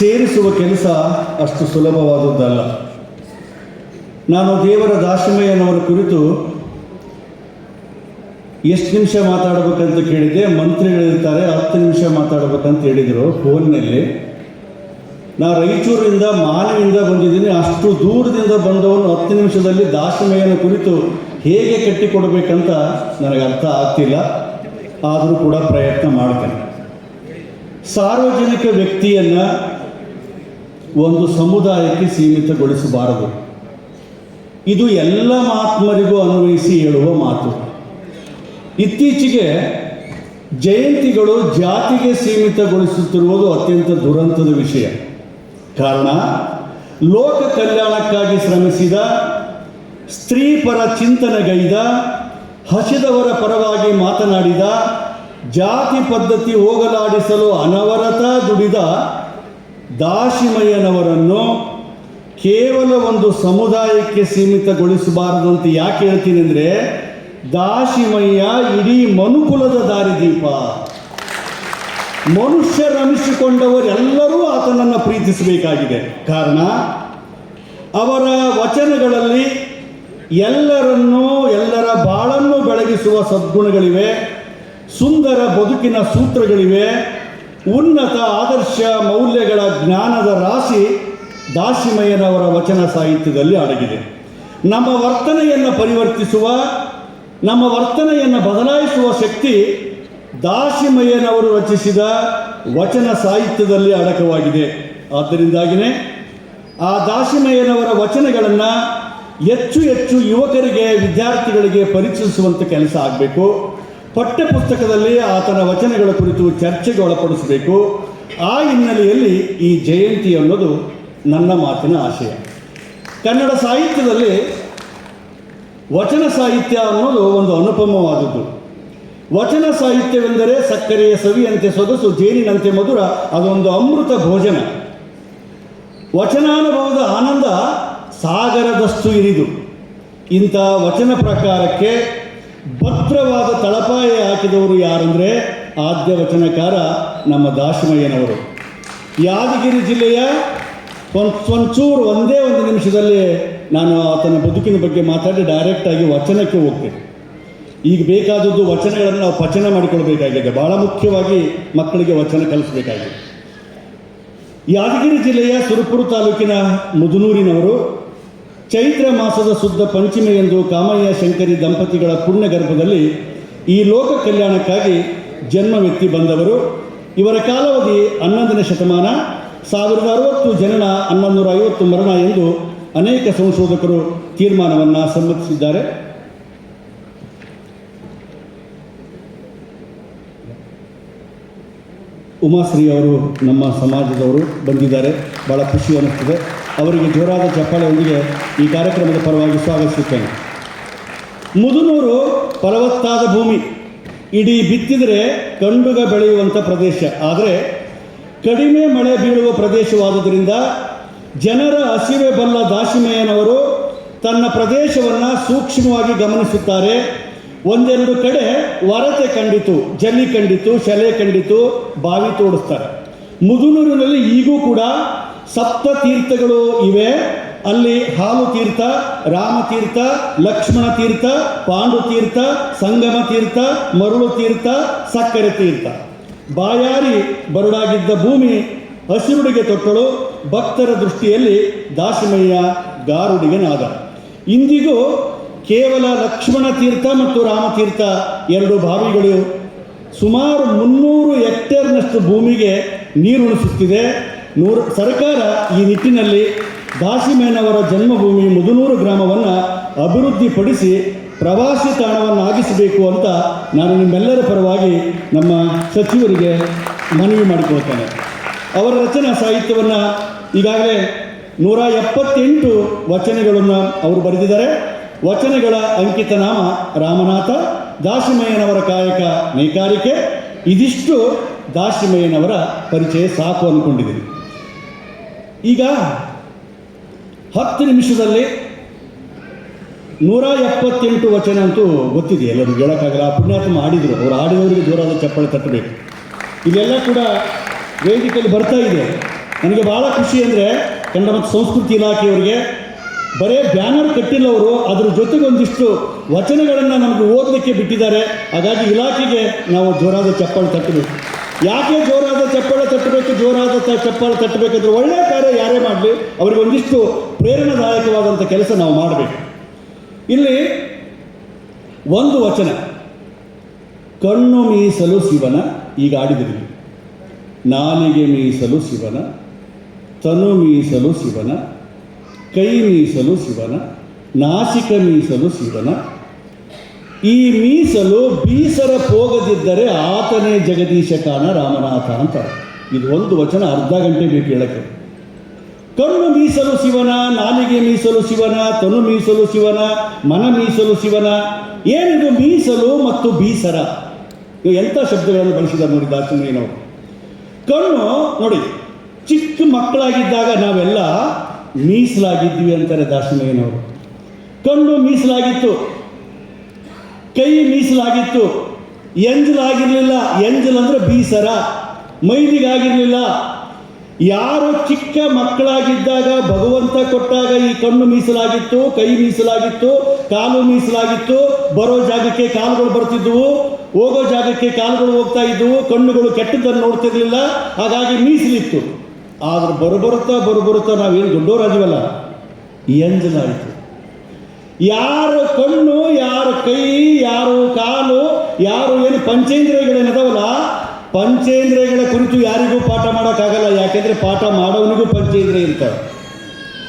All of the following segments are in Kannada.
ಸೇರಿಸುವ ಕೆಲಸ ಅಷ್ಟು ಸುಲಭವಾದದ್ದಲ್ಲ. ನಾನು ದೇವರ ದಾಶಮಯ್ಯನವರ ಕುರಿತು ಎಷ್ಟು ನಿಮಿಷ ಮಾತಾಡಬೇಕಂತ ಕೇಳಿದೆ ಮಂತ್ರಿಗಳಿರ್ತಾರೆ ಹತ್ತು ನಿಮಿಷ ಮಾತಾಡಬೇಕಂತ ಹೇಳಿದರು ಫೋನ್ನಲ್ಲಿ. ನಾ ರಾಯಚೂರಿನಿಂದ ಮಾಲೆಯಿಂದ ಬಂದಿದ್ದೀನಿ. ಅಷ್ಟು ದೂರದಿಂದ ಬಂದವನು ಹತ್ತು ನಿಮಿಷದಲ್ಲಿ ದಾಶಮಯ್ಯನ ಕುರಿತು ಹೇಗೆ ಕಟ್ಟಿಕೊಡ್ಬೇಕಂತ ನನಗೆ ಅರ್ಥ ಆಗ್ತಿಲ್ಲ. ಆದರೂ ಕೂಡ ಪ್ರಯತ್ನ ಮಾಡ್ತೇನೆ. ಸಾರ್ವಜನಿಕ ವ್ಯಕ್ತಿಯನ್ನು ಒಂದು ಸಮುದಾಯಕ್ಕೆ ಸೀಮಿತಗೊಳಿಸಬಾರದು. ಇದು ಎಲ್ಲ ಮಹಾತ್ಮರಿಗೂ ಅನ್ವಯಿಸಿ ಹೇಳುವ ಮಾತು. ಇತ್ತೀಚೆಗೆ ಜಯಂತಿಗಳು ಜಾತಿಗೆ ಸೀಮಿತಗೊಳಿಸುತ್ತಿರುವುದು ಅತ್ಯಂತ ದುರಂತದ ವಿಷಯ. ಕಾರಣ, ಲೋಕ ಕಲ್ಯಾಣಕ್ಕಾಗಿ ಶ್ರಮಿಸಿದ, ಸ್ತ್ರೀ ಪರ ಚಿಂತನೆಗೈದ, ಹಸಿದವರ ಪರವಾಗಿ ಮಾತನಾಡಿದ, ಜಾತಿ ಪದ್ಧತಿ ಹೋಗಲಾಡಿಸಲು ಅನವರತ ದುಡಿದ ದಾಶಿಮಯ್ಯನವರನ್ನು ಕೇವಲ ಒಂದು ಸಮುದಾಯಕ್ಕೆ ಸೀಮಿತಗೊಳಿಸಬಾರದಂತ ಯಾಕೆ ಹೇಳ್ತೀನಿ ಅಂದರೆ ದಾಶಿಮಯ್ಯ ಇಡೀ ಮನುಕುಲದ ದಾರಿದೀಪ. ಮನುಷ್ಯರನಿಸಿಕೊಂಡವರೆಲ್ಲರೂ ಆತನನ್ನು ಪ್ರೀತಿಸಬೇಕಾಗಿದೆ. ಕಾರಣ, ಅವರ ವಚನಗಳಲ್ಲಿ ಎಲ್ಲರನ್ನೂ, ಎಲ್ಲರ ಬಾಳನ್ನು ಬೆಳಗಿಸುವ ಸದ್ಗುಣಗಳಿವೆ, ಸುಂದರ ಬದುಕಿನ ಸೂತ್ರಗಳಿವೆ ಉನ್ನತ ಆದರ್ಶ ಮೌಲ್ಯಗಳ ಜ್ಞಾನದ ರಾಶಿ ದಾಸಿಮಯ್ಯನವರ ವಚನ ಸಾಹಿತ್ಯದಲ್ಲಿ ಅಡಗಿದೆ. ನಮ್ಮ ವರ್ತನೆಯನ್ನು ಪರಿವರ್ತಿಸುವ, ನಮ್ಮ ವರ್ತನೆಯನ್ನು ಬದಲಾಯಿಸುವ ಶಕ್ತಿ ದಾಸಿಮಯ್ಯನವರು ರಚಿಸಿದ ವಚನ ಸಾಹಿತ್ಯದಲ್ಲಿ ಅಡಕವಾಗಿದೆ. ಆದ್ದರಿಂದಾಗಿಯೇ ಆ ದಾಸಿಮಯ್ಯನವರ ವಚನಗಳನ್ನು ಹೆಚ್ಚು ಹೆಚ್ಚು ಯುವಕರಿಗೆ, ವಿದ್ಯಾರ್ಥಿಗಳಿಗೆ ಪರಿಚಯಿಸುವಂಥ ಕೆಲಸ ಆಗಬೇಕು. ಪಠ್ಯಪುಸ್ತಕದಲ್ಲಿ ಆತನ ವಚನಗಳ ಕುರಿತು ಚರ್ಚೆಗೆ ಒಳಪಡಿಸಬೇಕು. ಆ ಹಿನ್ನೆಲೆಯಲ್ಲಿ ಈ ಜಯಂತಿ ಅನ್ನೋದು ನನ್ನ ಮಾತಿನ ಆಶಯ. ಕನ್ನಡ ಸಾಹಿತ್ಯದಲ್ಲಿ ವಚನ ಸಾಹಿತ್ಯ ಅನ್ನೋದು ಒಂದು ಅನುಪಮವಾದದ್ದು. ವಚನ ಸಾಹಿತ್ಯವೆಂದರೆ ಸಕ್ಕರೆಯ ಸವಿಯಂತೆ ಸೊಗಸು, ಜೇನಿನಂತೆ ಮಧುರ, ಅದೊಂದು ಅಮೃತ ಭೋಜನ. ವಚನಾನುಭವದ ಆನಂದ ಸಾಗರದಷ್ಟು ಇರಿದು. ಇಂಥ ವಚನ ಪ್ರಕಾರಕ್ಕೆ ಭದ್ರವಾದ ತಳಪಾಯ ಹಾಕಿದವರು ಯಾರಂದರೆ ಆದ್ಯ ವಚನಕಾರ ನಮ್ಮ ದಾಶಮಯ್ಯನವರು. ಯಾದಗಿರಿ ಜಿಲ್ಲೆಯ ಒಂಚೂರು ಒಂದೇ ಒಂದು ನಿಮಿಷದಲ್ಲಿ ನಾನು ಆತನ ಬದುಕಿನ ಬಗ್ಗೆ ಮಾತಾಡಿ ಡೈರೆಕ್ಟಾಗಿ ವಚನಕ್ಕೆ ಹೋಗ್ತೇನೆ. ಈಗ ಬೇಕಾದದ್ದು ವಚನಗಳನ್ನು ನಾವು ಪಚನ ಮಾಡಿಕೊಳ್ಬೇಕಾಗಿದೆ. ಭಾಳ ಮುಖ್ಯವಾಗಿ ಮಕ್ಕಳಿಗೆ ವಚನ ಕಲಿಸಬೇಕಾಗಿದೆ. ಯಾದಗಿರಿ ಜಿಲ್ಲೆಯ ಸುರಪುರ ತಾಲೂಕಿನ ಮುದುನೂರಿನವರು ಚೈತ್ರ ಮಾಸದ ಶುದ್ಧ ಪಂಚಮಿಯಂದು ಕಾಮಯ್ಯ ಶಂಕರಿ ದಂಪತಿಗಳ ಪುಣ್ಯ ಗರ್ಭದಲ್ಲಿ ಈ ಲೋಕ ಕಲ್ಯಾಣಕ್ಕಾಗಿ ಜನ್ಮವೆತ್ತಿ ಬಂದವರು. ಇವರ ಕಾಲಾವಧಿ ಹನ್ನೊಂದನೇ ಶತಮಾನ. ಸಾವಿರದ ಅರವತ್ತು ಜನನ ಹನ್ನೊಂದು ನೂರ ಐವತ್ತು ಮರಣ ಎಂದು ಅನೇಕ ಸಂಶೋಧಕರು ತೀರ್ಮಾನವನ್ನು ಸಮ್ಮತಿಸಿದ್ದಾರೆ. ಉಮಾಶ್ರೀ ಅವರು ನಮ್ಮ ಸಮಾಜದವರು ಬಂದಿದ್ದಾರೆ. ಭಾಳ ಖುಷಿ ಅನ್ನಿಸ್ತದೆ. ಅವರಿಗೆ ಜೋರಾದ ಚಪ್ಪಾಳೆಯೊಂದಿಗೆ ಈ ಕಾರ್ಯಕ್ರಮದ ಪರವಾಗಿ ಸ್ವಾಗತಿಸುತ್ತೇನೆ. ಮುದುನೂರು ಫಲವತ್ತಾದ ಭೂಮಿ. ಇಡೀ ಬಿತ್ತಿದರೆ ಕಂಡುಗ ಬೆಳೆಯುವಂಥ ಪ್ರದೇಶ. ಆದರೆ ಕಡಿಮೆ ಮಳೆ ಬೀಳುವ ಪ್ರದೇಶವಾದುದರಿಂದ ಜನರ ಹಸಿವೆ ಬಲ್ಲ ದಾಸಿಮಯ್ಯನವರು ತನ್ನ ಪ್ರದೇಶವನ್ನು ಸೂಕ್ಷ್ಮವಾಗಿ ಗಮನಿಸುತ್ತಾರೆ. ಒಂದೆರಡು ಕಡೆ ವರತೆ ಕಂಡಿತು, ಜಲ್ಲಿ ಕಂಡಿತು, ಶಲೆ ಕಂಡಿತು, ಬಾವಿ ತೋಡಿಸ್ತಾರೆ. ಮುದುನೂರಿನಲ್ಲಿ ಈಗೂ ಕೂಡ ಸಪ್ತ ತೀರ್ಥಗಳು ಇವೆ. ಅಲ್ಲಿ ಹಾಲು ತೀರ್ಥ ರಾಮತೀರ್ಥ ಲಕ್ಷ್ಮಣ ತೀರ್ಥ, ಪಾಂಡು ತೀರ್ಥ, ಸಂಗಮ ತೀರ್ಥ, ಮರುಳು ತೀರ್ಥ, ಸಕ್ಕರೆ ತೀರ್ಥ. ಬಾಯಾರಿ ಬರುಡಾಗಿದ್ದ ಭೂಮಿ ಹಸಿರುಡಿಗೆ ತೊಟ್ಟಳು. ಭಕ್ತರ ದೃಷ್ಟಿಯಲ್ಲಿ ದಾಸಿಮಯ್ಯ ಗಾರುಡಿಗನಾದ. ಇಂದಿಗೂ ಕೇವಲ ಲಕ್ಷ್ಮಣ ತೀರ್ಥ ಮತ್ತು ರಾಮತೀರ್ಥ ಎರಡು ಬಾವಿಗಳು ಸುಮಾರು ಮುನ್ನೂರು ಹೆಕ್ಟೇರ್ನಷ್ಟು ಭೂಮಿಗೆ ನೀರುಣಿಸುತ್ತಿದೆ ನೂರು ಸರ್ಕಾರ ಈ ನಿಟ್ಟಿನಲ್ಲಿ ದಾಸಿಮೇನವರ ಜನ್ಮಭೂಮಿ ಮುದುನೂರು ಗ್ರಾಮವನ್ನು ಅಭಿವೃದ್ಧಿಪಡಿಸಿ ಪ್ರವಾಸಿ ತಾಣವನ್ನಾಗಿಸಬೇಕು ಅಂತ ನಾನು ನಿಮ್ಮೆಲ್ಲರ ಪರವಾಗಿ ನಮ್ಮ ಸಚಿವರಿಗೆ ಮನವಿ ಮಾಡಿಕೊಳ್ತೇನೆ. ಅವರ ರಚನಾ ಸಾಹಿತ್ಯವನ್ನು ಈಗಾಗಲೇ ನೂರ ಎಪ್ಪತ್ತೆಂಟು ವಚನಗಳನ್ನು ಅವರು ಬರೆದಿದ್ದಾರೆ. ವಚನಗಳ ಅಂಕಿತ ನಾಮ ರಾಮನಾಥ, ದಾಸಿಮಯ್ಯನವರ ಕಾಯಕ ನೇಕಾರಿಕೆ. ಇದಿಷ್ಟು ದಾಸಿಮಯ್ಯನವರ ಪರಿಚಯ ಸಾಕು ಅಂದ್ಕೊಂಡಿದ್ದೀನಿ ಈಗ ಹತ್ತು ನಿಮಿಷದಲ್ಲಿ ನೂರ ಎಪ್ಪತ್ತೆಂಟು ವಚನ ಅಂತೂ ಗೊತ್ತಿದೆ ಎಲ್ಲರೂ ಹೇಳೋಕ್ಕಾಗಲ್ಲ. ಪುಣ್ಯಾತ್ಮ ಆಡಿದರು. ಅವರು ಆಡಿದವರಿಗೆ ಜೋರಾದ ಚಪ್ಪಳೆ ತಟ್ಟಬೇಕು. ಇದೆಲ್ಲ ಕೂಡ ವೇದಿಕೆಯಲ್ಲಿ ಬರ್ತಾ ಇದೆ. ನನಗೆ ಭಾಳ ಖುಷಿ ಅಂದರೆ ಕನ್ನಡ ಮತ್ತು ಸಂಸ್ಕೃತಿ ಇಲಾಖೆಯವರಿಗೆ ಬರೇ ಬ್ಯಾನರ್ ಕಟ್ಟಿಲ್ಲ ಅವರು ಅದ್ರ ಜೊತೆಗೆ ಒಂದಿಷ್ಟು ವಚನಗಳನ್ನು ನಮಗೆ ಓದಲಿಕ್ಕೆ ಬಿಟ್ಟಿದ್ದಾರೆ. ಹಾಗಾಗಿ ಇಲಾಖೆಗೆ ನಾವು ಜೋರಾದ ಚಪ್ಪಾಳೆ ತಟ್ಟಬೇಕು. ಯಾಕೆ ಜೋರಾದ ಚಪ್ಪಾಳೆ ತಟ್ಟಬೇಕು? ಜೋರಾದ ಚಪ್ಪಾಳೆ ತಟ್ಟಬೇಕಂದ್ರೆ ಒಳ್ಳೆಯ ಕಾರ್ಯ ಯಾರೇ ಮಾಡಲಿ, ಅವರಿಗೆ ಒಂದಿಷ್ಟು ಪ್ರೇರಣಾದಾಯಕವಾದಂಥ ಕೆಲಸ ನಾವು ಮಾಡಬೇಕು. ಇಲ್ಲಿ ಒಂದು ವಚನ. ಕಣ್ಣು ಮೀಸಲು ಶಿವನ, ಈಗ ಆಡಿದಿರಿ ನಾಲಿಗೆ ಮೀಸಲು ಶಿವನ, ತನು ಮೀಸಲು ಶಿವನ ಕೈ ಮೀಸಲು ಶಿವನ, ನಾಸಿಕ ಮೀಸಲು ಶಿವನ. ಈ ಮೀಸಲು ಬೀಸರ ಹೋಗದಿದ್ದರೆ ಆತನೇ ಜಗದೀಶ ಕಾಣ ರಾಮನಾಥ ಅಂತ ಇದು ಒಂದು ವಚನ ಅರ್ಧ ಗಂಟೆ ಬೇಕು ಹೇಳಕ್ಕೆ. ಕಣ್ಣು ಮೀಸಲು ಶಿವನ, ನಾಲಿಗೆ ಮೀಸಲು ಶಿವನ, ತನು ಮೀಸಲು ಶಿವನ, ಮನ ಮೀಸಲು ಶಿವನ. ಏನಿದು ಮೀಸಲು ಮತ್ತು ಬೀಸರ? ಎಂಥ ಶಬ್ದಗಳನ್ನು ಬಳಸಿದ್ದಾರೆ ನೋಡಿ ದಾರ್ಶನಿಕನವರು ಕಣ್ಣು ನೋಡಿ, ಚಿಕ್ಕ ಮಕ್ಕಳಾಗಿದ್ದಾಗ ನಾವೆಲ್ಲ ಮೀಸಲಾಗಿದ್ವಿ ಅಂತಾರೆ ದಾರ್ಶನಿಕನವರು. ಕಣ್ಣು ಮೀಸಲಾಗಿತ್ತು. ಕೈ ಮೀಸಲಾಗಿತ್ತು. ಎಂಜಲಾಗಿರಲಿಲ್ಲ ಎಂಜಲ್ ಅಂದರೆ ಬೀಸರ. ಮೈಲಿಗಾಗಿರಲಿಲ್ಲ. ಯಾರು ಚಿಕ್ಕ ಮಕ್ಕಳಾಗಿದ್ದಾಗ ಭಗವಂತ ಕೊಟ್ಟಾಗ ಈ ಕಣ್ಣು ಮೀಸಲಾಗಿತ್ತು, ಕೈ ಮೀಸಲಾಗಿತ್ತು, ಕಾಲು ಮೀಸಲಾಗಿತ್ತು. ಬರೋ ಜಾಗಕ್ಕೆ ಕಾಲುಗಳು ಬರ್ತಿದ್ವು ಹೋಗೋ ಜಾಗಕ್ಕೆ ಕಾಲುಗಳು ಹೋಗ್ತಾ ಇದ್ವು ಕಣ್ಣುಗಳು ಕೆಟ್ಟದ್ದನ್ನು ನೋಡ್ತಿರ್ಲಿಲ್ಲ. ಹಾಗಾಗಿ ಮೀಸಲಿತ್ತು. ಆದ್ರೆ ಬರುಬರುತ್ತಾ ಬರುಬರುತ್ತಾ ನಾವೇನು ದೊಡ್ಡವರಾದಿವಲ್ಲ ಎಂಜಲಾಯಿತು ಯಾರು ಕಣ್ಣು, ಯಾರು ಕೈ, ಯಾರು ಕಾಲು, ಯಾರು ಏನು ಪಂಚೇಂದ್ರಿಯಗಳೇನದವಲ್ಲ ಪಂಚೇಂದ್ರಿಯಗಳ ಕುರಿತು ಯಾರಿಗೂ ಪಾಠ ಮಾಡೋಕ್ಕಾಗಲ್ಲ, ಯಾಕೆಂದರೆ ಪಾಠ ಮಾಡೋವನಿಗೂ ಪಂಚೇಂದ್ರಿಯ ಇರ್ತಾರೆ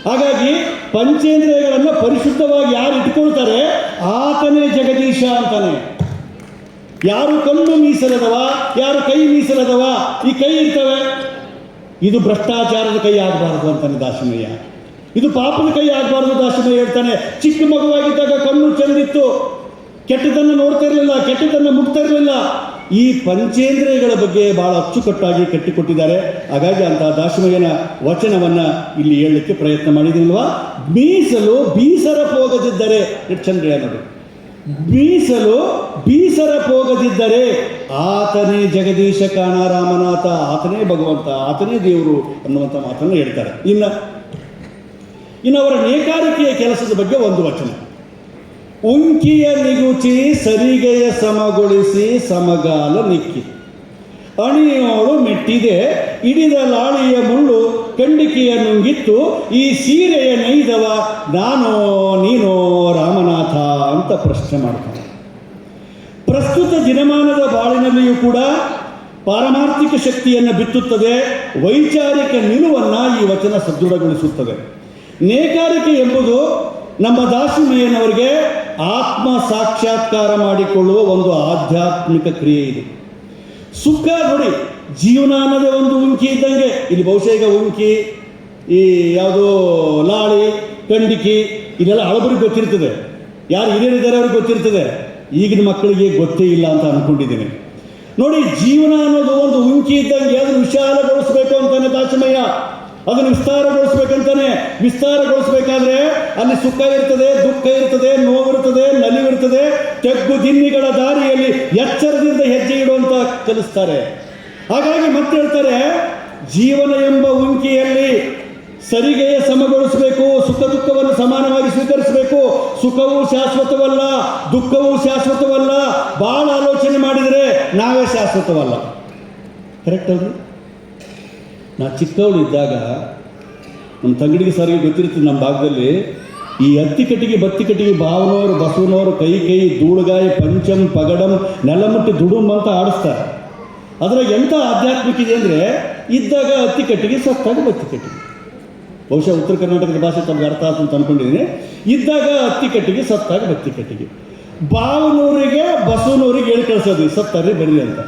ಹಾಗಾಗಿ ಪಂಚೇಂದ್ರಿಯಗಳನ್ನು ಪರಿಶುದ್ಧವಾಗಿ ಯಾರು ಇಟ್ಕೊಳ್ತಾರೆ, ಆತನೇ ಜಗದೀಶ ಅಂತಾನೆ. ಯಾರು ಕಣ್ಣು ಮೀಸಲದವ, ಯಾರು ಕೈ ಮೀಸಲದವ, ಈ ಕೈ ಇರ್ತವೆ. ಇದು ಭ್ರಷ್ಟಾಚಾರದ ಕೈ ಆಗಬಾರದು ಅಂತಾನೆ ದಾಸಿಮಯ್ಯ. ಇದು ಪಾಪದ ಕೈ ಆಗಬಾರದು ದಾಸಿಮಯ್ಯ ಹೇಳ್ತಾನೆ. ಚಿಕ್ಕ ಮಗುವಾಗಿದ್ದಾಗ ಕಣ್ಣು ಚೆಂದಿತ್ತು. ಕೆಟ್ಟದನ್ನು ನೋಡ್ತಾ ಇರಲಿಲ್ಲ ಕೆಟ್ಟದನ್ನು ಮುಟ್ತಾ ಇರಲಿಲ್ಲ. ಈ ಪಂಚೇಂದ್ರಿಯಗಳ ಬಗ್ಗೆ ಬಹಳ ಅಚ್ಚುಕಟ್ಟಾಗಿ ಕಟ್ಟಿಕೊಟ್ಟಿದ್ದಾರೆ. ಹಾಗಾಗಿ ಅಂತ ದಾಸಿಮಯ್ಯನ ವಚನವನ್ನ ಇಲ್ಲಿ ಹೇಳಲಿಕ್ಕೆ ಪ್ರಯತ್ನ ಮಾಡಿದಿಲ್ವಾ ಬೀಸಲು ಬೀಸರ ಹೋಗದಿದ್ದರೆ ಎಷ್ಟು ನೋಡಿ ಮೀಸಲು ಬೀಸರ ಹೋಗದಿದ್ದರೆ ಆತನೇ ಜಗದೀಶ ಕಾಣ ರಾಮನಾಥ ಆತನೇ ಭಗವಂತ, ಆತನೇ ದೇವರು ಅನ್ನುವಂಥ ಮಾತನ್ನು ಹೇಳ್ತಾರೆ. ಇನ್ನು ಇನ್ನು ಅವರ ನೇಕಾರಿಕೆಯ ಕೆಲಸದ ಬಗ್ಗೆ ಒಂದು ವಚನ. ಉಂಕಿಯ ನಿಗುಚಿ ಸರಿಗೆಯ ಸಮಗೊಳಿಸಿ ಸಮಗಾಲ ನಿಕ್ಕಿ. ಅಣಿಯೋಳು ಮೆಟ್ಟಿದೆ ಇಡಿದ ಲಾಳಿಯ ಮುಳ್ಳು ಕಂಡಿಕೆಯ ನುಂಗಿತ್ತು, ಈ ಸೀರೆಯ ನೈದವ ನಾನೋ ನೀನೋ ರಾಮನಾಥ ಅಂತ ಪ್ರಶ್ನೆ ಮಾಡ್ತಾನೆ. ಪ್ರಸ್ತುತ ದಿನಮಾನದ ಬಾಳಿನಲ್ಲಿಯೂ ಕೂಡ ಪಾರಮಾರ್ಥಿಕ ಶಕ್ತಿಯನ್ನು ಬಿತ್ತುತ್ತದೆ, ವೈಚಾರಿಕ ನಿಲುವನ್ನು ಈ ವಚನ ಸದೃಢಗೊಳಿಸುತ್ತದೆ. ನೇಕಾರಿಕೆ ಎಂಬುದು ನಮ್ಮ ದಾಸಿಮಯ್ಯನವರಿಗೆ ಆತ್ಮ ಸಾಕ್ಷಾತ್ಕಾರ ಮಾಡಿಕೊಳ್ಳುವ ಒಂದು ಆಧ್ಯಾತ್ಮಿಕ ಕ್ರಿಯೆ ಇದು. ಸುಖ ನೋಡಿ, ಜೀವನ ಅನ್ನೋದೇ ಒಂದು ಉಂಕಿ ಇದ್ದಂಗೆ. ಇಲ್ಲಿ ಬಹುಶಃ ಈಗ ಉಂಕಿ ಈ ಯಾವುದೋ ಲಾಳಿ ಕಂಡಿಕಿ ಇದೆಲ್ಲ ಹಳಬರಿಗೆ ಗೊತ್ತಿರ್ತದೆ. ಯಾರು ಹಿರಿಯರಿದ್ದಾರೆ ಅವ್ರಿಗೆ ಗೊತ್ತಿರ್ತದೆ. ಈಗಿನ ಮಕ್ಕಳಿಗೆ ಗೊತ್ತೇ ಇಲ್ಲ ಅಂತ ಅಂದ್ಕೊಂಡಿದ್ದೀನಿ ನೋಡಿ, ಜೀವನ ಅನ್ನೋದು ಒಂದು ಉಂಕಿ ಇದ್ದಂಗೆ ಅದನ್ನು ವಿಶಾಲಗೊಳಿಸ್ಬೇಕು ಅಂತಾನೆ ದಾಸಮಯ್ಯ ಅದನ್ನು ವಿಸ್ತಾರಗೊಳಿಸ್ಬೇಕಂತಾನೆ. ವಿಸ್ತಾರಗೊಳಿಸ್ಬೇಕಾದ್ರೆ ಅಲ್ಲಿ ಸುಖ ಇರ್ತದೆ, ದುಃಖ ಇರ್ತದೆ ನೋವಿರ್ತದೆ ನಲಿವಿರ್ತದೆ ತೆಗ್ಗು ದಿನ್ನಿಗಳ ದಾರಿಯಲ್ಲಿ ಎಚ್ಚರದಿಂದ ಹೆಜ್ಜೆ ಇಡುವಂತ ಕಲಿಸ್ತಾರೆ. ಹಾಗಾಗಿ ಮತ್ತೆ ಹೇಳ್ತಾರೆ, ಜೀವನ ಎಂಬ ಉಂಕಿಯಲ್ಲಿ ಸರಿಗೆಯ ಸಮಗೊಳಿಸಬೇಕು, ಸುಖ ದುಃಖವನ್ನು ಸಮಾನವಾಗಿ ಸ್ವೀಕರಿಸಬೇಕು. ಸುಖವೂ ಶಾಶ್ವತವಲ್ಲ, ದುಃಖವೂ ಶಾಶ್ವತವಲ್ಲ. ಬಹಳ ಆಲೋಚನೆ ಮಾಡಿದರೆ ನಾವೇ ಶಾಶ್ವತವಲ್ಲ. ಕರೆಕ್ಟ್ ನಾ ಚಿಕ್ಕವಳಿದ್ದಾಗ ನಮ್ಮ ತಂಗಡಿಗೆ ಸಾರಿಗೆ ಗೊತ್ತಿರ್ತದೆ ನಮ್ಮ ಭಾಗದಲ್ಲಿ, ಈ ಹತ್ತಿ ಕಟ್ಟಿಗೆ, ಬತ್ತಿ ಕಟ್ಟಿಗೆ ಭಾವನವರು ಬಸವನವರು ಕೈ ಕೈ, ಧೂಳುಗಾಯಿ, ಪಂಚಮ್ ಪಗಡಂ ನೆಲಮಟ್ಟಿ, ದುಡುಮ್ ಅಂತ ಆಡಿಸ್ತಾರೆ ಅದ್ರಾಗ ಎಂಥ ಆಧ್ಯಾತ್ಮಿಕ ಇದೆ ಅಂದರೆ, ಇದ್ದಾಗ ಹತ್ತಿ ಕಟ್ಟಿಗೆ ಸತ್ತಾಗ ಬತ್ತಿ ಕಟ್ಟಿಗೆ. ಬಹುಶಃ ಉತ್ತರ ಕರ್ನಾಟಕದ ಭಾಷೆ ತಮಗೆ ಅರ್ಥ ಆಯ್ತು ಅಂತ ಅಂದ್ಕೊಂಡಿದ್ದೀನಿ ಇದ್ದಾಗ ಹತ್ತಿ ಕಟ್ಟಿಗೆ ಸತ್ತಾಗಿ ಬತ್ತಿ ಕಟ್ಟಿಗೆ. ಬಾವನೂರಿಗೆ ಬಸವನೂರಿಗೆ ಹೇಳಿ ಕಳಿಸೋದು ಸತ್ತಾರೆ ಬರ್ರಿ ಅಂತ.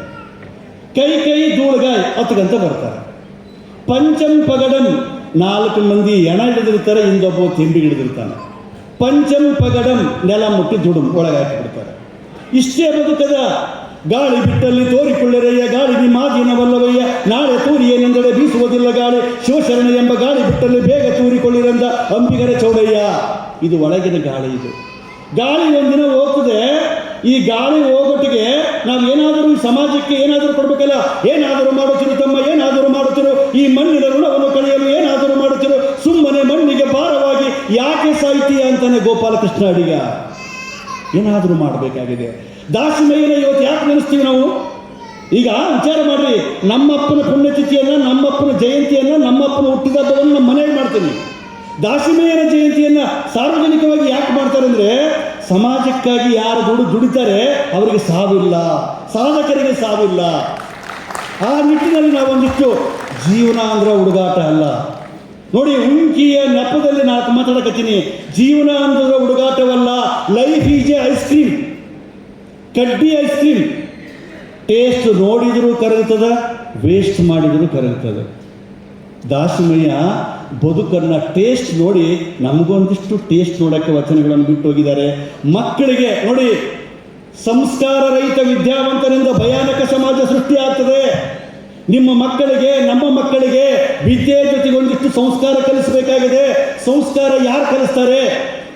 ಕೈ ಕೈ, ಧೂಳುಗಾಯಿ ಹತ್ಗಂತ ಬರ್ತಾರೆ. ಪಂಚಮ್ ಪಗಡಂ ನಾಲ್ಕು ಮಂದಿ ಎಣ ಹಿಡಿದಿರ್ತಾರೆ ಇಂದೊಬ್ಬ ತಿಂಡಿ ಹಿಡಿದಿರ್ತಾನೆ. ಪಂಚಮ್ ಪಗಡಂ ನೆಲ ಮುಟ್ಟಿ ದುಡುಮ್ ಒಳಗಾಕಿ ಬಿಡ್ತಾರೆ ಇಷ್ಟೇ ಬದುಕದ ಗಾಳಿ ಬಿಟ್ಟಲ್ಲಿ ತೋರಿಕೊಳ್ಳರಯ್ಯ ಗಾಳಿ ನಿಮ್ಮಾಗಿನವಲ್ಲವಯ್ಯ ನಾಳೆ ತೂರಿಯೇನೆಂದರೆ ಬೀಸುವುದಿಲ್ಲ ಗಾಳಿ ಶಿವಶರಣ ಎಂಬ ಗಾಳಿ ಬಿಟ್ಟಲ್ಲಿ ಬೇಗ ತೂರಿಕೊಳ್ಳಿರಂದ ಅಂಬಿಗರ ಚೌಡಯ್ಯ. ಇದು ಒಳಗಿನ ಗಾಳಿ ಇದು. ಗಾಳಿ ಒಂದಿನ ಹೋಗ್ತದೆ. ಈ ಗಾಳಿ ಹೋಗೊಟ್ಟಿಗೆ ನಾವು ಏನಾದರೂ ಸಮಾಜಕ್ಕೆ ಏನಾದರೂ ಕೊಡಬೇಕಲ್ಲ? ಏನಾದರೂ ಈ ಮಣ್ಣಿನ ಋಣವನ್ನು ಕಳೆಯಲು ಏನಾದರೂ ಮಾಡುತ್ತಿರೋ ಸುಮ್ಮನೆ ಮಣ್ಣಿಗೆ ಭಾರವಾಗಿ ಯಾಕೆ ಸಾಯ್ತೀಯ ಅಂತಾನೆ ಗೋಪಾಲಕೃಷ್ಣ ಅಡಿಗ. ಏನಾದರೂ ಮಾಡಬೇಕಾಗಿದೆ. ದಾಸಿಮಯ್ಯನ ಇವತ್ತು ಯಾಕೆ ನೆನೆಸ್ತೀವಿ ನಾವು? ಈಗ ವಿಚಾರ ಮಾಡ್ರಿ. ನಮ್ಮಪ್ಪನ ಪುಣ್ಯತಿಥಿಯನ್ನ, ನಮ್ಮಪ್ಪನ ಜಯಂತಿಯನ್ನ, ನಮ್ಮಪ್ಪನ ಹುಟ್ಟಿದ ಹಬ್ಬವನ್ನು ನಮ್ಮ ಮನೆಯಲ್ಲಿ ಮಾಡ್ತೀನಿ. ದಾಸಿಮಯ್ಯನ ಜಯಂತಿಯನ್ನ ಸಾರ್ವಜನಿಕವಾಗಿ ಯಾಕೆ ಮಾಡ್ತಾರೆ ಅಂದ್ರೆ, ಸಮಾಜಕ್ಕಾಗಿ ಯಾರು ದುಡಿದು ದುಡಿತಾರೆ, ಅವರಿಗೆ ಸಾವಿಲ್ಲ. ಸಾಧಕರಿಗೆ ಸಾವಿಲ್ಲ. ಆ ನಿಟ್ಟಿನಲ್ಲಿ ನಾವೊಂದಿಷ್ಟು ಜೀವನ ಅಂದ್ರೆ ಹುಡುಗಾಟ ಅಲ್ಲ. ನೋಡಿ ಉಂಕಿಯ ನೆಪದಲ್ಲಿ ನಾನು ಮಾತಾಡಕತ್ತೀನಿ. ಜೀವನ ಅಂದ್ರೆ ಹುಡುಗಾಟವಲ್ಲ life is a ice cream ಕಡ್ಡಿ ಐಸ್ ಕ್ರೀಮ್ ಟೇಸ್ಟ್ ನೋಡಿದರೂ ಕರಗುತ್ತದೆ ವೇಸ್ಟ್ ಮಾಡಿದರೂ ಕರಗುತ್ತದೆ ದಾಸಿಮಯ್ಯ, ಬದುಕನ್ನ ಟೇಸ್ಟ್ ನೋಡಿ ನಮಗೊಂದಿಷ್ಟು ಟೇಸ್ಟ್ ನೋಡೋಕ್ಕೆ ವಚನಗಳನ್ನು ಬಿಟ್ಟು ಹೋಗಿದ್ದಾರೆ. ಮಕ್ಕಳಿಗೆ ನೋಡಿ ಸಂಸ್ಕಾರ ರಹಿತ ವಿದ್ಯಾವಂತರಿಂದ ಭಯಾನಕ ಸಮಾಜ ಸೃಷ್ಟಿಯಾಗ್ತದೆ ನಿಮ್ಮ ಮಕ್ಕಳಿಗೆ, ನಮ್ಮ ಮಕ್ಕಳಿಗೆ ವಿದ್ಯೆ ಒಂದಿಷ್ಟು ಸಂಸ್ಕಾರ ಕಲಿಸಬೇಕಾಗಿದೆ. ಸಂಸ್ಕಾರ ಯಾರು ಕಲಿಸ್ತಾರೆ?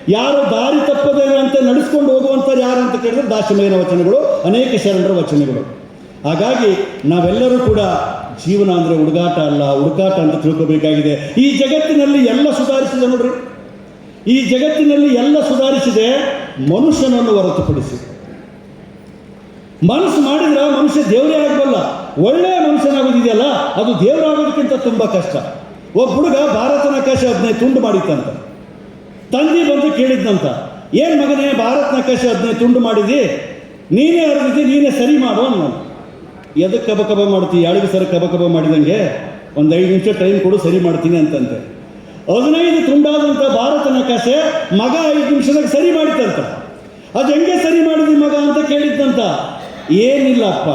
ಯಾರು ದಾರಿ ತಪ್ಪದೆ ಅಂತ ನಡೆಸ್ಕೊಂಡು ಹೋಗುವಂಥವ್ರು ಯಾರು ಅಂತ ಕೇಳಿದ್ರೆ ದಾಶಮಯನ ವಚನಗಳು, ಅನೇಕ ಶರಣರ ವಚನಗಳು. ಹಾಗಾಗಿ ನಾವೆಲ್ಲರೂ ಕೂಡ ಜೀವನ ಅಂದರೆ ಹುಡುಗಾಟ ಅಲ್ಲ ಹುಡುಕಾಟ ಅಂತ ತಿಳ್ಕೋಬೇಕಾಗಿದೆ. ಈ ಜಗತ್ತಿನಲ್ಲಿ ಎಲ್ಲ ಸುಧಾರಿಸಿದೆ ನೋಡ್ರಿ. ಈ ಜಗತ್ತಿನಲ್ಲಿ ಎಲ್ಲ ಸುಧಾರಿಸಿದೆ ಮನುಷ್ಯನನ್ನು ಹೊರತುಪಡಿಸಿ. ಮನಸ್ಸು ಮಾಡಿದ್ರೆ ಮನುಷ್ಯ ದೇವರೇ ಆಗಬಲ್ಲ. ಒಳ್ಳೆಯ ಮನುಷ್ಯನಾಗೋದಿದೆಯಲ್ಲ, ಅದು ದೇವರಾಗೋದಕ್ಕಿಂತ ತುಂಬ ಕಷ್ಟ. ಒಬ್ಬ ಹುಡುಗ ಭಾರತನ ನಕಾಶೆ ಹದಿನೈದು ತುಂಡು ಮಾಡಿತ್ತಂತ ತಂದೆ ಬಂದು ಕೇಳಿದ್ನಂತ, ಏನು ಮಗನೇ, ಭಾರತನ ನಕಾಶೆ ಹದಿನೈದು ತುಂಡು ಮಾಡಿದಿ? ನೀನೇ ಅರ್ದಿದ್ದಿ ನೀನೇ ಸರಿ ಮಾಡು ಅನ್ನೋ ಎದಕ್ಕೆ ಕಬ ಕಬ ಮಾಡ್ತೀವಿ ಎರಡು ಸರಿ ಕಬ ಕಬ ಮಾಡಿದಂಗೆ? ಒಂದು ಐದು ನಿಮಿಷ ಟೈಮ್ ಕೊಡು, ಸರಿ ಮಾಡ್ತೀನಿ ಅಂತಂತೆ. ಹದಿನೈದು ತುಂಡಾದಂಥ ಭಾರತನ ಕಶೆ ಮಗ ಐದು ನಿಮಿಷದಾಗ ಸರಿ ಮಾಡಿತಂತ ಅದು ಹೆಂಗೆ ಸರಿ ಮಾಡಿದಿ ಮಗ? ಅಂತ ಕೇಳಿದ್ದಂತ ಏನಿಲ್ಲಪ್ಪ.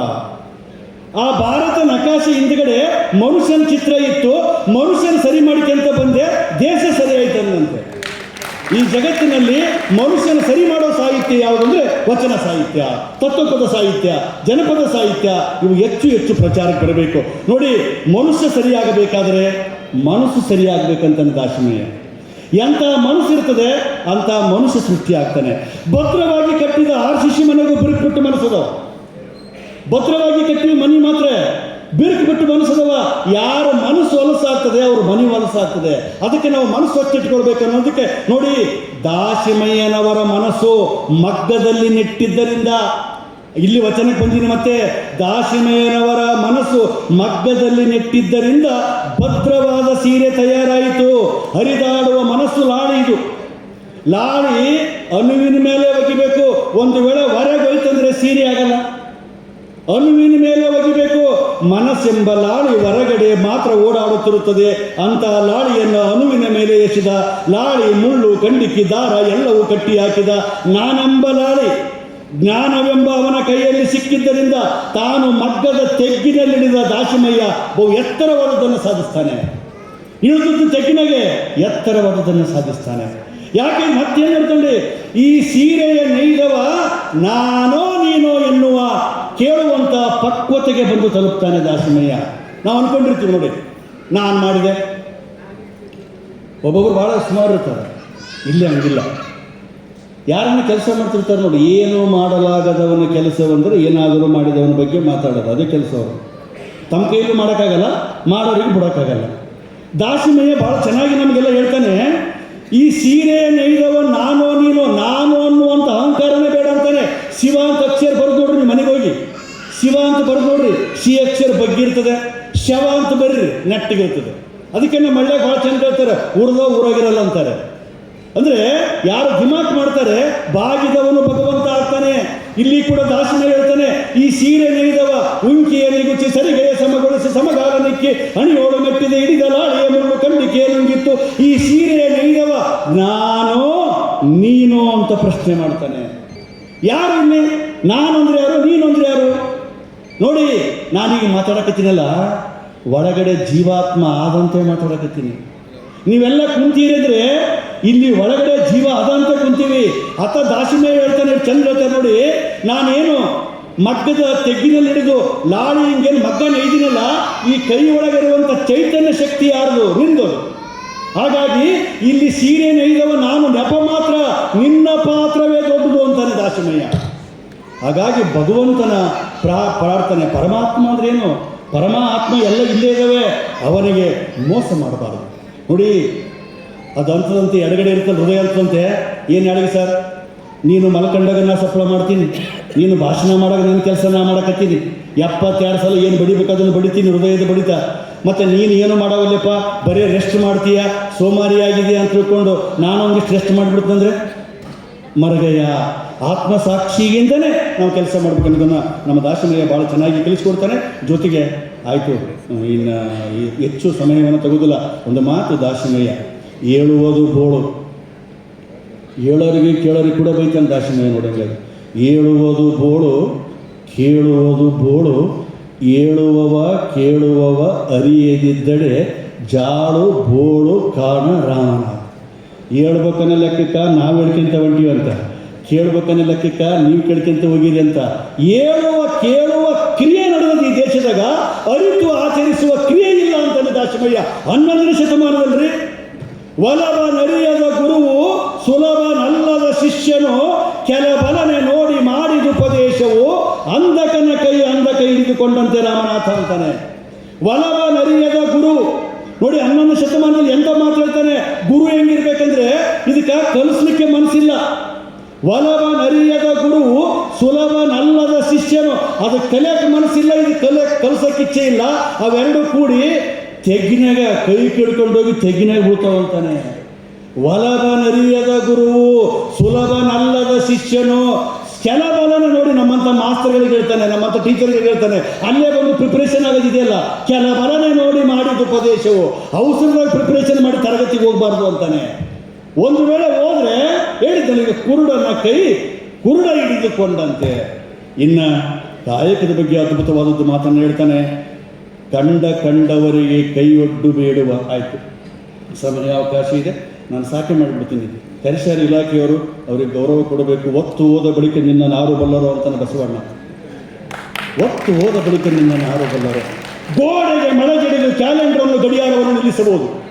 ಆ ಭಾರತ ನಕಾಶೆ ಹಿಂದ್ಗಡೆ ಮನುಷ್ಯನ ಚಿತ್ರ ಇತ್ತು. ಮನುಷ್ಯನ ಸರಿ ಮಾಡಿಕೊಂತ ಬಂದೆ, ದೇಶ ಸರಿ ಆಯ್ತಂತೆ ಈ ಜಗತ್ತಿನಲ್ಲಿ ಮನುಷ್ಯನ ಸರಿ ಮಾಡೋ ಸಾಹಿತ್ಯ ಯಾವುದಂದ್ರೆ ವಚನ ಸಾಹಿತ್ಯ, ತತ್ವಪದ ಸಾಹಿತ್ಯ, ಜನಪದ ಸಾಹಿತ್ಯ, ಇವು ಹೆಚ್ಚು ಹೆಚ್ಚು ಪ್ರಚಾರಕ್ಕೆ ಬರಬೇಕು. ನೋಡಿ, ಮನುಷ್ಯ ಸರಿಯಾಗಬೇಕಾದ್ರೆ ಮನಸ್ಸು ಸರಿಯಾಗಬೇಕಂತ ದಾಶಿಮಯ್ಯ ಎಂಥ ಮನಸ್ಸು ಇರ್ತದೆ ಅಂತ ಮನುಷ್ಯ ಸೃಷ್ಟಿ ಆಗ್ತಾನೆ. ಭದ್ರವಾಗಿ ಕಟ್ಟಿದ ಆರ್ ಶಿಶಿ ಮನೆಗೂ ಬಿರುಕು ಮನಸ್ಸದ ಭದ್ರವಾಗಿ ಕಟ್ಟಿವಿ ಮನಿ ಮಾತ್ರ ಬಿರುಕು ಬಿಟ್ಟು ಮನಸ್ಸದವ. ಯಾರ ಮನಸ್ಸು ಹೊಲಸಾಗ್ತದೆ, ಅವ್ರ ಮನಿ ಹೊಲಸಾಗ್ತದೆ. ಅದಕ್ಕೆ ನಾವು ಮನಸ್ಸು ಹೊಚ್ಚಿಟ್ಕೊಳ್ಬೇಕು ಅನ್ನೋದಕ್ಕೆ ನೋಡಿ, ದಾಸಿಮಯ್ಯನವರ ಮನಸ್ಸು ಮಗ್ಗದಲ್ಲಿ ನೆಟ್ಟಿದ್ದರಿಂದ, ಇಲ್ಲಿ ವಚನಕ್ಕೆ ಬಂದಿನಿ ಮತ್ತೆ, ದಾಸಿಮಯ್ಯನವರ ಮನಸ್ಸು ಮಗ್ಗದಲ್ಲಿ ನೆಟ್ಟಿದ್ದರಿಂದ ಭದ್ರವಾದ ಸೀರೆ ತಯಾರಾಯಿತು. ಹರಿದಾಡುವ ಮನಸ್ಸು ಲಾಳಿ ಇದು. ಲಾಳಿ ಅಣುವಿನ ಮೇಲೆ ಒಗಿಬೇಕು. ಒಂದು ವೇಳೆ ಹೊರಗೆ ಹೋಯ್ತಂದ್ರೆ ಸೀರೆ ಆಗಲ್ಲ. ಅಣುವಿನ ಮೇಲೆ ಒಗಿಬೇಕು. ಮನಸ್ಸೆಂಬ ಲಾಳಿ ಹೊರಗಡೆ ಮಾತ್ರ ಓಡಾಡುತ್ತಿರುತ್ತದೆ. ಅಂತ ಲಾಳಿಯನ್ನು ಅನುವಿನ ಮೇಲೆ ಎಸೆದ. ಲಾಳಿ ಮುಳ್ಳು ಕಂಡಿಕ್ಕಿ ದಾರ ಎಲ್ಲವೂ ಕಟ್ಟಿ ಹಾಕಿದ. ನಾನೆಂಬ ಲಾಳಿ? ಜ್ಞಾನವೆಂಬ ಅವನ ಕೈಯಲ್ಲಿ ಸಿಕ್ಕಿದ್ದರಿಂದ ತಾನು ಮಗ್ಗದ ತೆಗ್ಗಿನಲ್ಲಿಡಿದ ದಾಸಿಮಯ್ಯ ಬಹು ಎತ್ತರವಾದದ್ದನ್ನು ಸಾಧಿಸ್ತಾನೆ. ಇಳಿದದ್ದು ತೆಗ್ಗಿನಗೆ ಎತ್ತರವಾದದ್ದನ್ನು ಸಾಧಿಸ್ತಾನೆ. ಯಾಕೆ ಮತ್ತೇನು ಹೇಳ್ಕೊಂಡೆ ಈ ಸೀರೆಯ ನೈದವ ನಾನೋ ನೀನೋ ಎನ್ನುವ ಕೇಳುವಂತ ಪಕ್ವತೆಗೆ ಬಂದು ತಲುಪ್ತಾನೆ ದಾಸಿಮಯ್ಯ. ನಾವು ಅನ್ಕೊಂಡಿರ್ತೀವಿ ನೋಡಿ. ನಾನು ಮಾಡಿದೆ. ಒಬ್ಬೊಬ್ರು ಭಾಳ ಸುಮಾರು ಇರ್ತಾರೆ. ಇಲ್ಲೇ ಹಂಗಿಲ್ಲ. ಯಾರನ್ನ ಕೆಲಸ ಮಾಡ್ತಿರ್ತಾರೆ ನೋಡಿ, ಏನು ಮಾಡಲಾಗದವನ ಕೆಲಸವಂದ್ರೆ ಏನಾದರೂ ಮಾಡಿದವನ ಬಗ್ಗೆ ಮಾತಾಡೋದು. ಅದೇ ಕೆಲಸ ಅವರು. ತಮ್ಮ ಕೈಯಲ್ಲೂ ಮಾಡೋಕ್ಕಾಗಲ್ಲ, ಮಾಡೋರಿಗೆ ಬಿಡೋಕ್ಕಾಗಲ್ಲ. ದಾಸಿಮಯ್ಯ ಭಾಳ ಚೆನ್ನಾಗಿ ನಮಗೆಲ್ಲ ಹೇಳ್ತಾನೆ ಈ ಸೀರೆ ಹೇಳಿದವ ನಾನು ನೀನು ನಾನು ಅನ್ನುವಂಥ ಅಹಂಕಾರನೇ ಬೇಡ ಅಂತಾನೆ ಶಿವ ಅಂತ ಅಕ್ಷರ ಬರೆದು ನೋಡ್ರಿ ನೀವು ಮನೆಗೆ ಹೋಗಿ. ಶಿವ ಅಂತ ಬರೆದು ನೋಡ್ರಿ ಸಿ ಅಕ್ಷರ ಬಗ್ಗಿರ್ತದೆ, ಶವ ಅಂತ ಬರ್ರಿ, ನೆಟ್ಟಿಗಿರ್ತದೆ. ಅದಕ್ಕೆ ನಮ್ಮ ಮಳ್ಳ್ಯಾಗ ಭಾಳ ಚಂದ ಹೇಳ್ತಾರೆ ಊರ್ದೋ ಊರಾಗಿರಲ್ಲ ಅಂತಾರೆ. ಅಂದ್ರೆ ಯಾರು ದಿಮಾಕ್ ಮಾಡ್ತಾರೆ, ಬಾಗಿದವನು ಭಗವಂತ ಇಲ್ಲಿ ಕೂಡ ದಾಸನ ಹೇಳ್ತಾನೆ, ಈ ಸೀರೆ ನೀಡಿದವ ಉಂಕಿಯ ನಿಗುಚಿ ಸರಿಗೆಯ ಸಮಗೊಳಿಸಿ ಸಮಗಾಲನಕ್ಕೆ ಹಣಿಯೋಳು ಮೆಟ್ಟಿದೆ, ಹಿಡಿದ ಲಾಳಿಯ ಮುಳ್ಳು ಕಂಡಿಕೆ ನುಂಗಿತ್ತು. ಈ ಸೀರೆಯ ನೀಡವ ನಾನು ನೀನು ಅಂತ ಪ್ರಶ್ನೆ ಮಾಡ್ತಾನೆ. ಯಾರು ಇಲ್ಲಿ? ನಾನು ಅಂದ್ರೆ ಯಾರು? ನೀನು ಅಂದ್ರೆ ಯಾರು? ನೋಡಿ, ನಾನೀಗ ಮಾತಾಡಕತ್ತೀನಲ್ಲ, ಒಳಗಡೆ ಜೀವಾತ್ಮ ಆದಂತೆ ಮಾತಾಡಕತ್ತೀನಿ. ನೀವೆಲ್ಲ ಕುಂತೀರಿದ್ರೆ ಇಲ್ಲಿ ಒಳಗಡೆ ಜೀವ ಅದ ಅಂತ ಕುಂತೀವಿ. ಅತ್ತ ದಾಸಿಮೆ ಹೇಳ್ತಾನೆ, ಚಂದ್ರ ನೋಡಿ, ನಾನೇನು ಮಗ್ಗದ ತೆಗ್ಗಿನಲ್ಲಿ ಹಿಡಿದು ಲಾಳಿ ಹಿಂಗೇನು ಮಗ್ಗ ನೈದಿನಲ್ಲ ಈ ಕೈ ಒಳಗಿರುವಂಥ ಚೈತನ್ಯ ಶಕ್ತಿ ಯಾರದು? ನಿಂದು. ಹಾಗಾಗಿ ಇಲ್ಲಿ ಸೀರೆ ನೈದವ ನಾನು, ನೆಪ ಮಾತ್ರ, ನಿನ್ನ ಪಾತ್ರವೇ ದೊಡ್ಡದು ಅಂತಾನೆ ದಾಸಿಮಯ್ಯ. ಹಾಗಾಗಿ ಭಗವಂತನ ಪ್ರಾ ಪ್ರಾರ್ಥನೆ ಪರಮಾತ್ಮ ಅಂದ್ರೇನು? ಪರಮಾತ್ಮ ಎಲ್ಲ ಇಲ್ಲೇ ಇದ್ದಾವೆ, ಅವನಿಗೆ ಮೋಸ ಮಾಡಬಾರದು. ನೋಡಿ, ಅದು ಅಂತದಂತೆ ಎಡಗಡೆ ಇರ್ತಲ್ಲ ಹೃದಯ ಅಂತಂತೆ ಏನು ಹೇಳಿ ಸರ್? ನೀನು ಮಲ್ಕೊಂಡಾಗ ನಾ ಸಪ್ಲೈ ಮಾಡ್ತೀನಿ, ನೀನು ಭಾಷಣ ಮಾಡಾಗ ನನ್ನ ಕೆಲಸ ನಾ ಮಾಡಕತ್ತೀನಿ. ಎಪ್ಪತ್ತೆರಡು ಸಲ ಏನು ಬಡಿಬೇಕು ಅದನ್ನು ಬಡಿತೀನಿ, ಹೃದಯದ ಬಡಿತ. ಮತ್ತು ನೀನು ಏನು ಮಾಡೋಲ್ಲಪ್ಪ ಬರೀ ರೆಸ್ಟ್ ಮಾಡ್ತೀಯ? ಸೋಮಾರಿಯಾಗಿದೆಯಾ ಅಂತ ತಿಳ್ಕೊಂಡು ನಾನು ಒಂದಿಷ್ಟು ರೆಸ್ಟ್ ಮಾಡಿಬಿಡ್ತಂದ್ರೆ ಮರಗಯ್ಯ ಆತ್ಮಸಾಕ್ಷಿಗಿಂದನೇ ನಾವು ಕೆಲಸ ಮಾಡ್ಬೇಕನ್ನೋದನ್ನು ನಮ್ಮ ದಾಸಮಯ್ಯ ಭಾಳ ಚೆನ್ನಾಗಿ ಕಲಿಸ್ಕೊಡ್ತಾನೆ ಜೊತೆಗೆ ಆಯಿತು ಇನ್ನು ಹೆಚ್ಚು ಸಮಯವನ್ನು ತಗೋದಿಲ್ಲ. ಒಂದು ಮಾತು ದಾಶಮಯ್ಯ ಏಳುವುದು ಬೋಳು. ಏಳೋರಿಗೆ ಕೇಳೋರಿಗೆ ಕೂಡ ಬೈತಾನೆ ದಾಸಮಯ್ಯ ನೋಡಂಗೆ. ಏಳುವುದು ಬೋಳು, ಕೇಳುವುದು ಬೋಳು. ಏಳುವವ ಕೇಳುವವ ಅರಿಯದಿದ್ದಡೆ ಜಾಳು ಬೋಳು ಕಾಣ ರಾಮನ ಹೇಳ್ಬೇಕನ್ನೋ ಲೆಕ್ಕಕ್ಕೆ ನಾವು ಹೇಳ್ಕೊಂತ ಹೊಂಟೀವಿ ಅಂತ ಕೇಳ್ಬೇಕನ್ನೋ ಲೆಕ್ಕಕ್ಕೆ ನೀವು ಕೇಳ್ಕೊಂತ ಹೋಗಿರಿ ಅಂತ. ಹೇಳುವ ಕೇಳುವ ಕ್ರಿಯೆ ನಡೆದ ಈ ದೇಶದಾಗ. ಅರಿತು ಆಚರಿಸುವ ಕ್ರಿಯೆ ಇಲ್ಲ ಅಂತ ದಾಶಮಯ್ಯ. ಹನ್ನೊಂದನೇ ಶತಮಾನದಲ್ರಿ. ಒಲವ ನರಿಯದ ಗುರುವು ಸುಲಭನಲ್ಲದ ಶಿಷ್ಯನು, ಕೆಲ ಬಲನೆ ನೋಡಿ ಮಾಡಿದ ಉಪದೇಶವು ಅಂಧಕನ ಕೈ ಅಂಧಕ ಹಿಡಿದುಕೊಂಡಂತೆ ರಾಮನಾಥ ಅಂತಾನೆ. ಒಲವ ನರಿಯದ ಗುರು, ನೋಡಿ ಹನ್ನೊಂದು ಶತಮಾನದಲ್ಲಿ ಎಂತ ಮಾತಾಡ್ತಾನೆ ಗುರು ಹೆಂಗಿರ್ಬೇಕಂದ್ರೆ, ಇದಕ್ಕೆ ಕಲಿಸ್ಲಿಕ್ಕೆ ಮನಸ್ಸಿಲ್ಲ. ಒಲವ ನರಿಯದ ಗುರು ಸುಲಭನಲ್ಲದ ಶಿಷ್ಯನು. ಅದು ಕಲಿಯಕ್ಕೆ ಮನಸ್ಸಿಲ್ಲ, ಇದು ಕಲಿಯ, ಕಲಿಸಕ್ಕೆ ಇಚ್ಛೆ ಇಲ್ಲ. ಅವೆರಡು ಕೂಡಿ ತೆಗ್ಗಿನಾಗ ಕೈ ಕಿಡ್ಕೊಂಡೋಗಿ ತೆಗ್ಗಿನಾಗ ಬೀಳ್ತಾವಂತಾನೆ ಒಲವನರಿಯದ ಗುರು ಸುಲಭನಲ್ಲದ ಶಿಷ್ಯನು ಕೆಲಬಲನ ನೋಡಿ ನಮ್ಮಂಥ ಮಾಸ್ತರ್ಗಳಿಗೆ ಹೇಳ್ತಾನೆ, ನಮ್ಮಂಥ ಟೀಚರ್ಗೆ ಹೇಳ್ತಾನೆ, ಅಲ್ಲೇ ಬಂದು ಪ್ರಿಪ್ರೇಷನ್ ಆಗೋದಿದೆಯಲ್ಲ ಕೆಲಬಲನೆ ನೋಡಿ ಮಾಡಿದ ಉಪದೇಶವು ಅವಸರವಾಗಿ ಪ್ರಿಪ್ರೇಷನ್ ಮಾಡಿ ತರಗತಿಗೆ ಹೋಗಬಾರ್ದು ಅಂತಾನೆ. ಒಂದು ವೇಳೆ ಹೋದ್ರೆ ಹೇಳಿದ್ದಲ್ಲ, ಈಗ ಕುರುಡನ ಕೈ ಕುರುಡ ಹಿಡಿದುಕೊಂಡಂತೆ. ಇನ್ನ ಕಾಯಕದ ಬಗ್ಗೆ ಅದ್ಭುತವಾದದ್ದು ಮಾತನ್ನು ಹೇಳ್ತಾನೆ. ಕಂಡ ಕಂಡವರಿಗೆ ಕೈಯೊಡ್ಡು ಬೇಡುವ, ಆಯಿತು. ಸಮಯ ಅವಕಾಶ ಇದೆ. ನಾನು ಸಾಕೆ ಮಾಡಿಬಿಡ್ತೀನಿ. ಕರಿಷಾರಿ ಇಲಾಖೆಯವರು ಅವರಿಗೆ ಗೌರವ ಕೊಡಬೇಕು. ಒತ್ತು ಹೋದ ಬಳಿಕ ನಿನ್ನ ನಾರು ಬಲ್ಲರು ಅಂತಾನೆ ಬಸವಣ್ಣ. ಒತ್ತು ಹೋದ ಬಳಿಕ ನಿನ್ನ ನಾರು ಬಲ್ಲರು. ಗೋಡೆಗೆ ಮಳೆಜಡಿದು ಕ್ಯಾಲೆಂಡರನ್ನು ಗಡಿಯಾರವನ್ನು ನಿಲ್ಲಿಸಬಹುದು.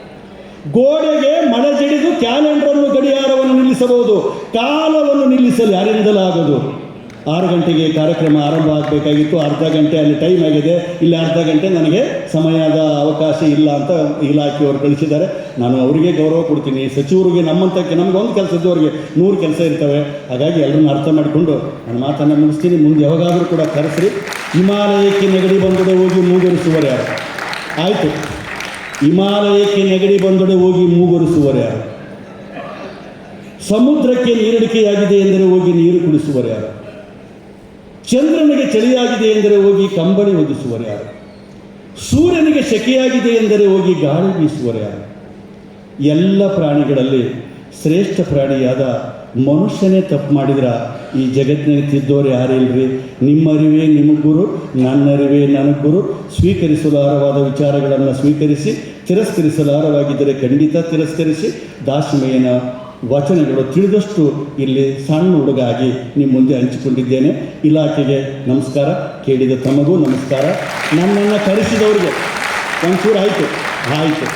ಗೋಡೆಗೆ ಮಳೆಜಡಿದು ಕ್ಯಾಲೆಂಡರ್ನು ಗಡಿಯಾರವನ್ನು ನಿಲ್ಲಿಸಬಹುದು. ಕಾಲವನ್ನು ನಿಲ್ಲಿಸಲು ಯಾರಿಂದಲಾಗದು? ಆರು ಗಂಟೆಗೆ ಕಾರ್ಯಕ್ರಮ ಆರಂಭ ಆಗಬೇಕಾಗಿತ್ತು. ಅರ್ಧ ಗಂಟೆ ಅಲ್ಲಿ ಟೈಮ್ ಆಗಿದೆ. ಇಲ್ಲಿ ಅರ್ಧ ಗಂಟೆ ನನಗೆ ಸಮಯದ ಅವಕಾಶ ಇಲ್ಲ ಅಂತ ಇಲಾಖೆಯವರು ಕಳಿಸಿದ್ದಾರೆ. ನಾನು ಅವರಿಗೆ ಗೌರವ ಕೊಡ್ತೀನಿ. ಸಚಿವರಿಗೆ ನಮ್ಮಂತಕ್ಕೆ ನಮಗೊಂದು ಇದ್ದವರಿಗೆ ನೂರು ಕೆಲಸ ಇರ್ತವೆ. ಹಾಗಾಗಿ ಎಲ್ಲರನ್ನ ಅರ್ಥ ಮಾಡಿಕೊಂಡು ನಾನು ಮಾತನ್ನು ಮುಗಿಸ್ತೀನಿ. ಮುಂದೆ ಯಾವಾಗಾದರೂ ಕೂಡ ಕರೆಸ್ರಿ. ಹಿಮಾಲಯಕ್ಕೆ ನೆಗಡಿ ಬಂದದೆ. ಹೋಗಿ ಮೂಗರಿಸುವರು ಯಾರು? ಆಯಿತು. ಹಿಮಾಲಯಕ್ಕೆ ನೆಗಡಿ ಬಂದೊಡೆ ಹೋಗಿ ಮೂಗರಿಸುವರು ಯಾರು? ಸಮುದ್ರಕ್ಕೆ ನೀರಡಿಕೆಯಾಗಿದೆ ಎಂದರೆ ಹೋಗಿ ನೀರು ಕುಡಿಸುವರು ಯಾರು? ಚಂದ್ರನಿಗೆ ಚಳಿಯಾಗಿದೆ ಎಂದರೆ ಹೋಗಿ ಕಂಬಳಿ ಒದಿಸುವರು ಯಾರು? ಸೂರ್ಯನಿಗೆ ಶೆಕೆಯಾಗಿದೆ ಎಂದರೆ ಹೋಗಿ ಗಾಳಿ ಬೀಸುವರು ಯಾರು? ಎಲ್ಲ ಪ್ರಾಣಿಗಳಲ್ಲಿ ಶ್ರೇಷ್ಠ ಪ್ರಾಣಿಯಾದ ಮನುಷ್ಯನೇ ತಪ್ಪು ಮಾಡಿದ್ರ ಈ ಜಗತ್ತಿನಲ್ಲಿ ತಿದ್ದೋರು ಯಾರು ಇಲ್ರಿ ನಿಮ್ಮ ಅರಿವೇ ನಿಮ್ಮ ಗುರು ನನ್ನ ಅರಿವೇ ನನ್ನ ಗುರು. ಸ್ವೀಕರಿಸಲಾರವಾದ ವಿಚಾರಗಳನ್ನು ಸ್ವೀಕರಿಸಿ, ತಿರಸ್ಕರಿಸಲಾರವಾಗಿದ್ದರೆ ಖಂಡಿತ ತಿರಸ್ಕರಿಸಿ. ದಾಸಮಯ್ಯನ ವಚನಗಳು ತಿಳಿದಷ್ಟು ಇಲ್ಲಿ ಸಣ್ಣ ಹುಡುಗಾಗಿ ನಿಮ್ಮ ಮುಂದೆ ಹಂಚಿಕೊಂಡಿದ್ದೇನೆ. ಇಲಾಖೆಗೆ ನಮಸ್ಕಾರ. ಕೇಳಿದ ತಮಗೂ ನಮಸ್ಕಾರ. ನನ್ನನ್ನು ಕರೆಸಿದವರಿಗೆ ಒಂಚೂರು ಆಯಿತು. ಆಯಿತು.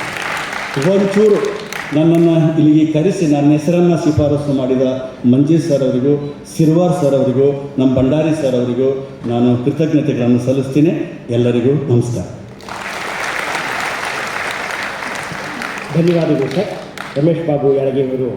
ಒಂಚೂರು. ನನ್ನನ್ನು ಇಲ್ಲಿಗೆ ಕರೆಸಿ ನನ್ನ ಹೆಸರನ್ನು ಶಿಫಾರಸು ಮಾಡಿದ ಮಂಜೀಶ್ ಸರ್ ಅವರಿಗೂ, ಸಿರ್ವಾರ್ ಸರ್ ಅವರಿಗೂ, ನಮ್ಮ ಭಂಡಾರಿ ಸರ್ ಅವರಿಗೂ ನಾನು ಕೃತಜ್ಞತೆಗಳನ್ನು ಸಲ್ಲಿಸ್ತೀನಿ. ಎಲ್ಲರಿಗೂ ನಮಸ್ಕಾರ. ಧನ್ಯವಾದಗಳು ಸರ್. ರಮೇಶ್ ಬಾಬು ಅವರು